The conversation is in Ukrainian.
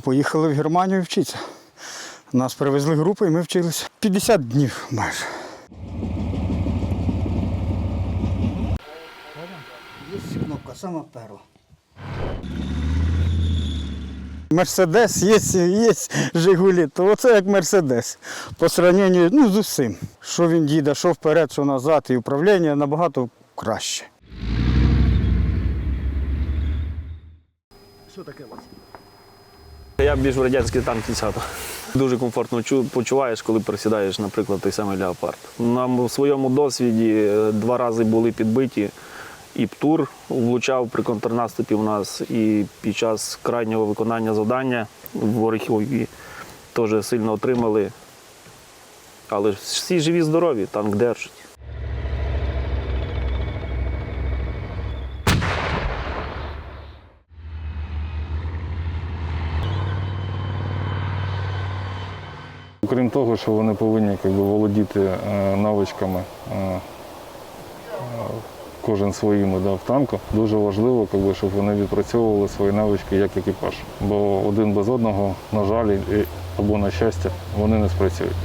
поїхали в Германію вчитися. Нас привезли групу і ми вчилися. 50 днів майже. Є кнопка, сама перша. Мерседес є, є Жигулі, то оце як Мерседес. По сравненню ну, з усім. Що він їде, що вперед, що назад, і управління набагато краще. Що таке вас? Я більш в радянський танк сяду. Дуже комфортно почуваєш, коли присідаєш, наприклад, той самий леопард. Нам у своєму досвіді е, два рази були підбиті. І ПТУР влучав при контрнаступі у нас, і під час крайнього виконання завдання в Орехові теж сильно отримали. Але всі живі, здорові, танк держить. Крім того, що вони повинні якби, володіти е, навичками, е, е, кожен своїми да, в танку, дуже важливо, якби, щоб вони відпрацьовували свої навички як екіпаж. Бо один без одного, на жаль, або на щастя, вони не спрацюють.